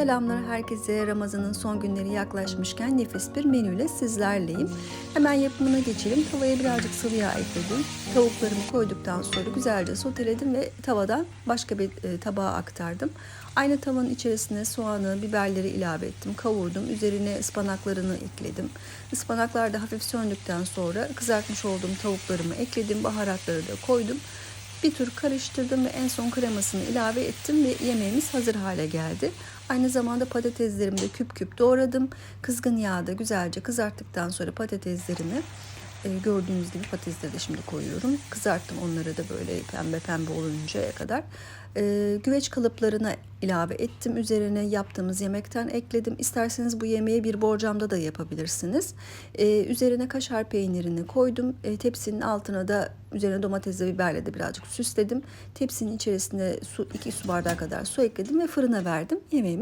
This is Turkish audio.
Selamlar herkese. Ramazan'ın son günleri yaklaşmışken nefis bir menüyle sizlerleyim. Hemen yapımına geçelim. Tavaya birazcık sıvı yağ ekledim. Tavuklarımı koyduktan sonra güzelce soteledim ve tavadan başka bir e, tabağa aktardım. Aynı tavanın içerisine soğanı, biberleri ilave ettim. Kavurdum. Üzerine ıspanaklarını ekledim. Ispanaklar da hafif söndükten sonra kızartmış olduğum tavuklarımı ekledim. Baharatları da koydum. Bir tur karıştırdım ve en son kremasını ilave ettim ve yemeğimiz hazır hale geldi. Aynı zamanda patateslerimi de küp küp doğradım. Kızgın yağda güzelce kızarttıktan sonra patateslerimi e, gördüğünüz gibi patatesleri de şimdi koyuyorum. Kızarttım onları da böyle pembe pembe oluncaya kadar. E, güveç kalıplarına ilave ettim. Üzerine yaptığımız yemekten ekledim. İsterseniz bu yemeği bir borcamda da yapabilirsiniz. E, üzerine kaşar peynirini koydum. E, tepsinin altına da üzerine domates ve biberle de birazcık süsledim. Tepsinin içerisine su 2 su bardağı kadar su ekledim ve fırına verdim. Yemeğimi